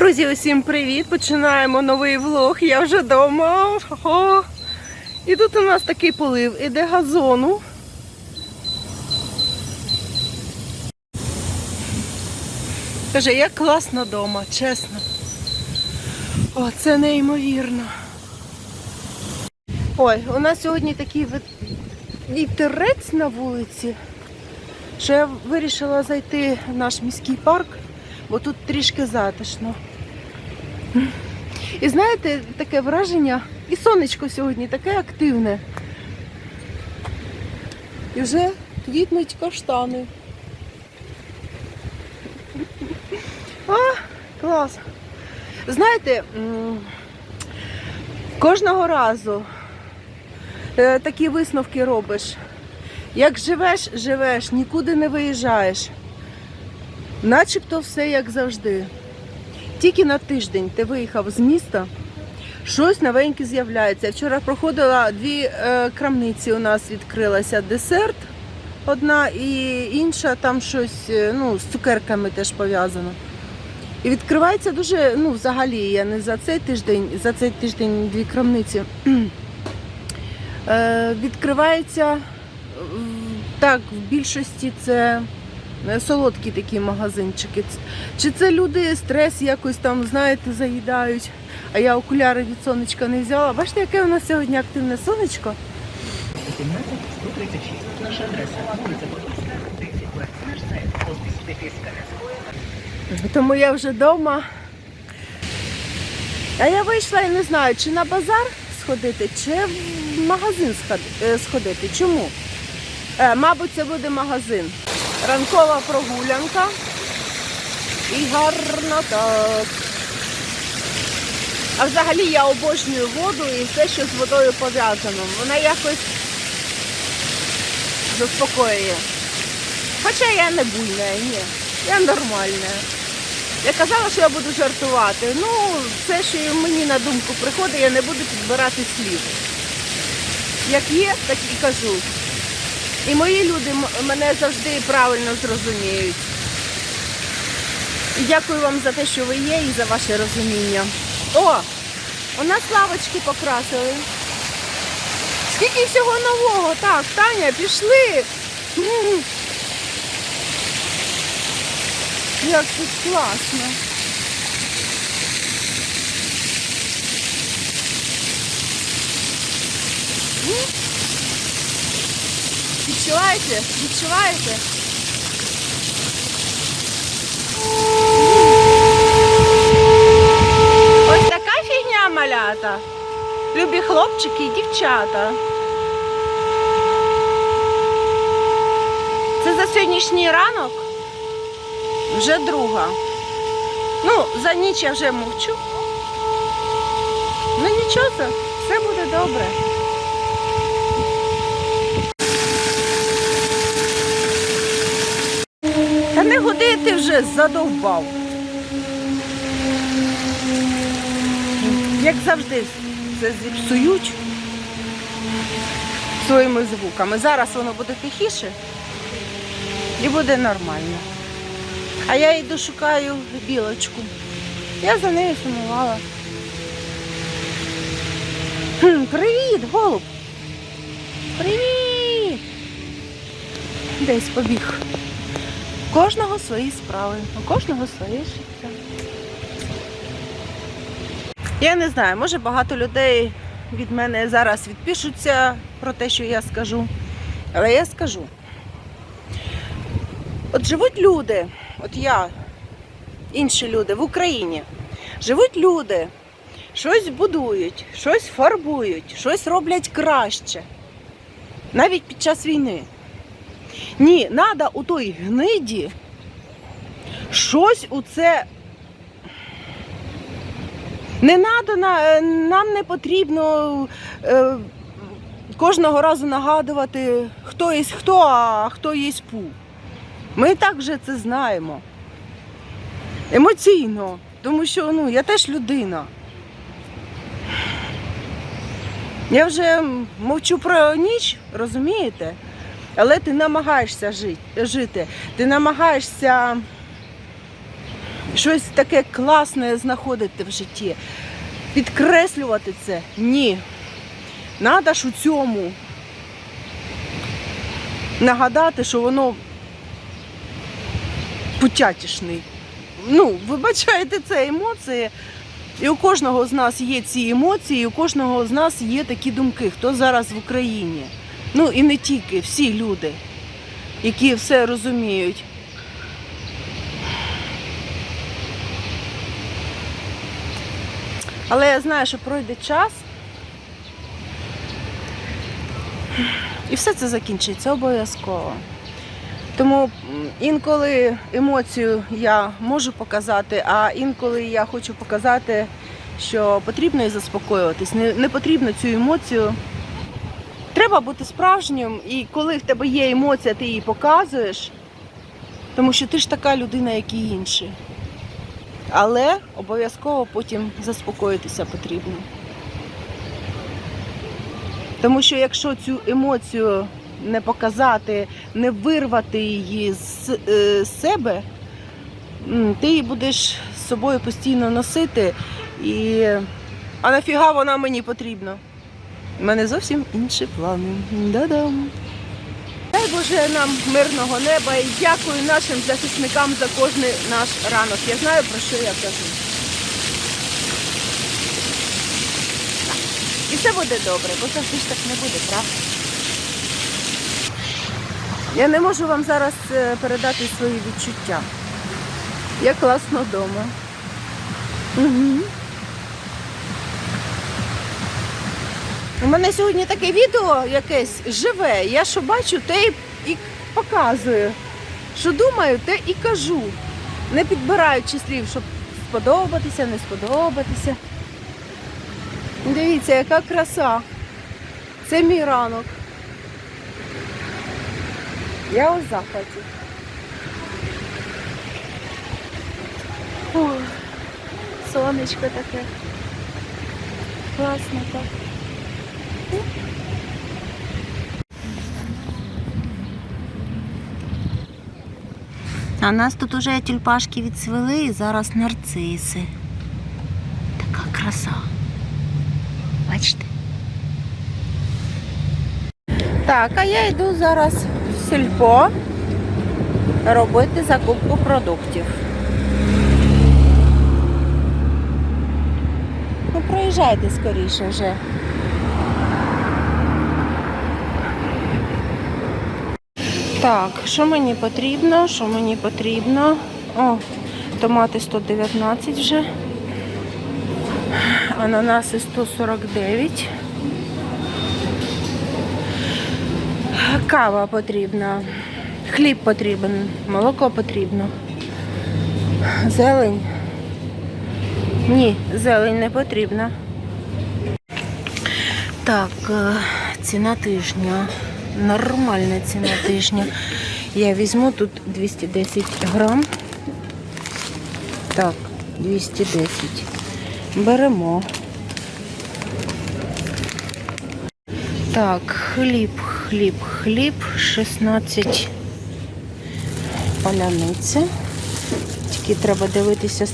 Друзі, усім привіт! Починаємо новий влог. Я вже вдома. І тут у нас такий полив іде газону. Каже, як класно вдома, чесно. О, це неймовірно. Ой, у нас сьогодні такий вітерець на вулиці, що я вирішила зайти в наш міський парк, бо тут трішки затишно. І знаєте, таке враження, і сонечко сьогодні таке активне. І вже квітнуть каштани. А, клас. Знаєте, кожного разу е, такі висновки робиш. Як живеш, живеш, нікуди не виїжджаєш. Начебто все як завжди. Тільки на тиждень ти виїхав з міста, щось новеньке з'являється. Я Вчора проходила дві е, крамниці. У нас відкрилася десерт одна і інша, там щось е, ну, з цукерками теж пов'язано. І відкривається дуже, ну, взагалі, я не за цей тиждень, за цей тиждень дві крамниці. Е, відкривається так, в більшості це солодкі такі магазинчики. Чи це люди стрес якось там, знаєте, заїдають, а я окуляри від сонечка не взяла. Бачите, яке у нас сьогодні активне сонечко? 17 136. Наша адреса. Вулиця Подільська, 30 Наш сайт. Хоспіс Дефіс Тому я вже вдома. А я вийшла і не знаю, чи на базар сходити, чи в магазин е, сходити. Чому? Е, мабуть, це буде магазин. Ранкова прогулянка. І гарно так. А взагалі я обожнюю воду і все, що з водою пов'язано. Вона якось заспокоює. Хоча я не буйна, ні. Я нормальна. Я казала, що я буду жартувати. Ну, все, що мені на думку приходить, я не буду підбирати слів. Як є, так і кажу. І мої люди мене завжди правильно зрозуміють. Дякую вам за те, що ви є, і за ваше розуміння. О! У нас лавочки покрасили. Скільки всього нового? Так, Таня, пішли. Як тут класно. М? Відчуваєте? Відчуваєте? Ось така фігня малята. Любі хлопчики і дівчата. Це за сьогоднішній ранок вже друга. Ну, за ніч я вже мовчу. Ну нічого, все буде добре. Та не годи ти вже задовбав. Як завжди, це зіпсують своїми звуками. Зараз воно буде тихіше і буде нормально. А я йду шукаю білочку. Я за нею сумувала. Хм, привіт, голуб! Привіт! Десь побіг. У кожного свої справи, у кожного своє життя. Я не знаю, може багато людей від мене зараз відпишуться про те, що я скажу. Але я скажу. От живуть люди, от я, інші люди в Україні. Живуть люди, щось будують, щось фарбують, щось роблять краще. Навіть під час війни. Ні, треба у той гниді щось у це. Не надо, нам не потрібно е, кожного разу нагадувати, хто є хто, а хто є пу. Ми так вже це знаємо. Емоційно, тому що ну, я теж людина. Я вже мовчу про ніч, розумієте? Але ти намагаєшся жити. Ти намагаєшся щось таке класне знаходити в житті. Підкреслювати це ні. Надо ж у цьому нагадати, що воно путятішний. Ну, вибачайте, це емоції. І у кожного з нас є ці емоції, і у кожного з нас є такі думки, хто зараз в Україні. Ну і не тільки, всі люди, які все розуміють. Але я знаю, що пройде час. І все це закінчиться обов'язково. Тому інколи емоцію я можу показати, а інколи я хочу показати, що потрібно і заспокоюватись. Не, потрібно цю емоцію. Треба бути справжнім, і коли в тебе є емоція, ти її показуєш, тому що ти ж така людина, як і інші. Але обов'язково потім заспокоїтися потрібно. Тому що якщо цю емоцію не показати, не вирвати її з е, себе, ти її будеш з собою постійно носити. І... А нафіга вона мені потрібна? У мене зовсім інші плани. Да-дам. Дай Боже нам мирного неба і дякую нашим захисникам за кожний наш ранок. Я знаю, про що я кажу. І все буде добре, бо завжди ж так не буде, правда? Я не можу вам зараз е, передати свої відчуття. Я класно вдома. Угу. У мене сьогодні таке відео якесь живе. Я що бачу, те і, показую. Що думаю, те і кажу. Не підбираючи слів, щоб сподобатися, не сподобатися. Дивіться, яка краса. Це мій ранок. Я у захваті. Ой, сонечко таке. Класно так. А нас тут уже тюльпашки відцвели і зараз нарциси. Така краса. Бачите? Так, а я йду зараз в сільпо робити закупку продуктів. Ну, проїжджайте скоріше вже. Так, що мені потрібно? Що мені потрібно? О, томати 119 вже. Ананаси 149. Кава потрібна, хліб потрібен, молоко потрібно. Зелень. Ні, зелень не потрібна. Так, е, ціна тижня. Нормальна ціна тижня. Я візьму тут 210 грам. Так, 210. Беремо. Так, хліб, хліб, хліб, 16 паляниця. Тільки треба дивитися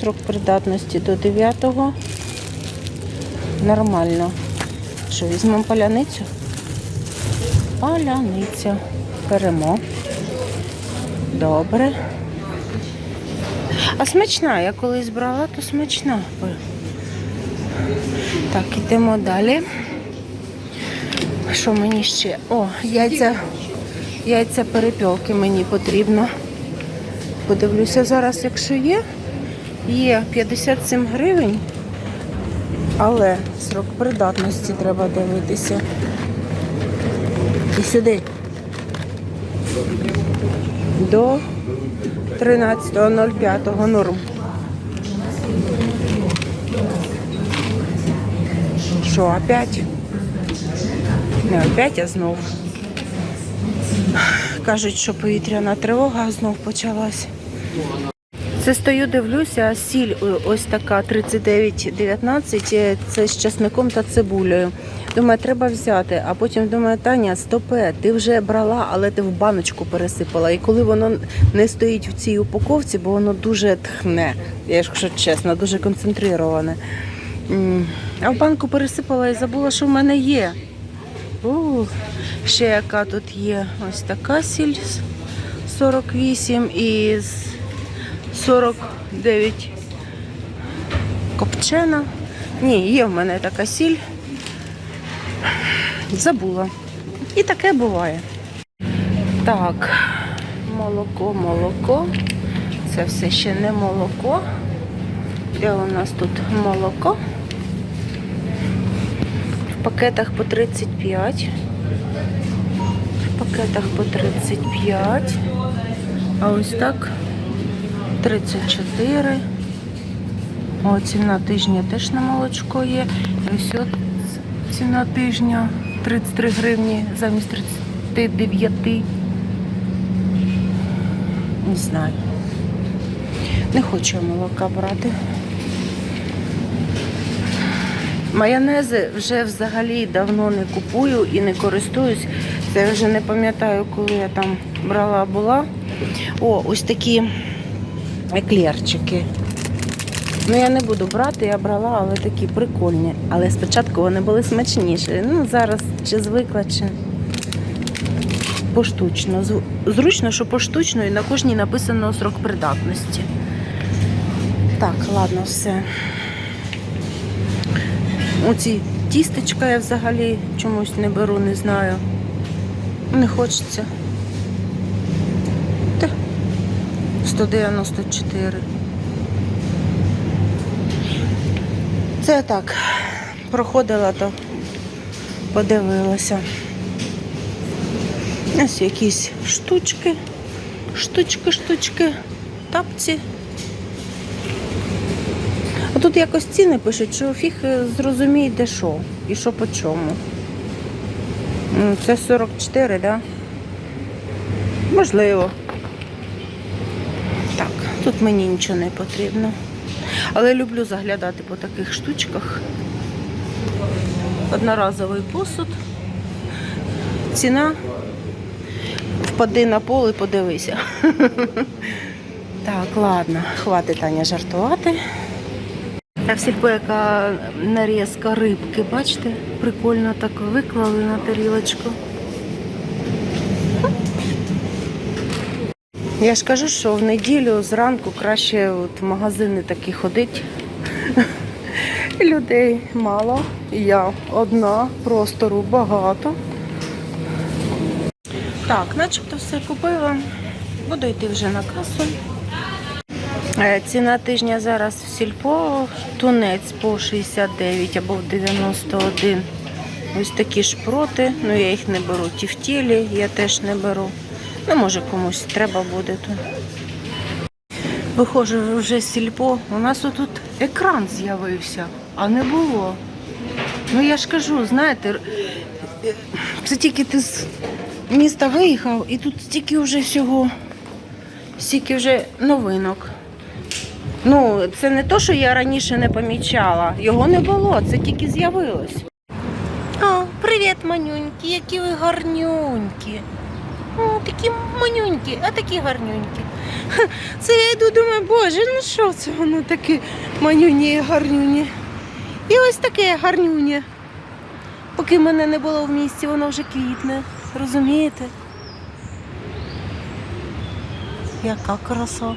срок придатності до 9-го. Нормально. Що, візьмемо паляницю? Паляниця. Беремо. Добре. А смачна, я колись брала, то смачна. Так, ідемо далі. Що мені ще? О, яйця, яйця перепілки мені потрібно. Подивлюся зараз, якщо є. Є 57 гривень, але срок придатності треба дивитися. І сюди. До 13.05 норм. Що, опять? Не опять, а знов. Кажуть, що повітряна тривога знов почалась. Це стою, дивлюся, сіль ось така 39,19, е, це з часником та цибулею. Думаю, треба взяти, а потім думаю, Таня, стопе, ти вже брала, але ти в баночку пересипала. І коли воно не стоїть в цій упаковці, бо воно дуже тхне, якщо чесно, дуже концентроване. А в банку пересипала і забула, що в мене є. У, ще яка тут є ось така сіль з 48 і 49 копчена. Ні, є в мене така сіль. Забула. І таке буває. Так, молоко, молоко. Це все ще не молоко. Де у нас тут молоко? В пакетах по 35. В пакетах по 35. А ось так 34. О, ціна тижня теж на молочко є. Ось от ціна тижня 33 гривні замість 39. Не знаю. Не хочу молока брати. Майонези вже взагалі давно не купую і не користуюсь. Це я вже не пам'ятаю, коли я там брала була. О, ось такі еклерчики. Ну, я не буду брати, я брала, але такі прикольні. Але спочатку вони були смачніші. Ну, зараз чи звикла, чи поштучно. Зручно, що поштучно і на кожній написано срок придатності. Так, ладно, все. Оці тістечка я взагалі чомусь не беру, не знаю. Не хочеться. Та, 194. Це так проходила, то подивилася. Ось якісь штучки, штучки, штучки, тапці. А тут якось ціни пишуть, що фіг зрозуміє, де що і що по чому. Це 44, так? Да? Можливо. Тут мені нічого не потрібно. Але люблю заглядати по таких штучках. Одноразовий посуд. Ціна. Впади на пол і подивися. Так, ладно, хватить Таня жартувати. Так, сільпо, яка нарізка рибки, бачите? Прикольно так виклали на тарілочку. Я ж кажу, що в неділю зранку краще от в магазини такі ходить. Людей мало. Я одна, простору багато. Так, начебто все купила. Буду йти вже на касу. Е, Ціна тижня зараз в сільпо тунець по 69 або в 91. Ось такі шпроти. Ну я їх не беру. Ті в тілі я теж не беру. Ну, може комусь треба буде тут. Виходжу вже сільпо. У нас тут екран з'явився, а не було. Ну я ж кажу, знаєте, це тільки ти з міста виїхав і тут стільки вже всього, стільки вже новинок. Ну, це не то, що я раніше не помічала. Його не було, це тільки з'явилось. О, привіт, манюньки, які ви гарнюнькі. О, такі манюнькі, а такі гарнюнькі. Це я йду, думаю, боже, ну що це воно таке манюні і гарнюні. І ось таке гарнюнє. Поки мене не було в місті, воно вже квітне. Розумієте? Яка краса.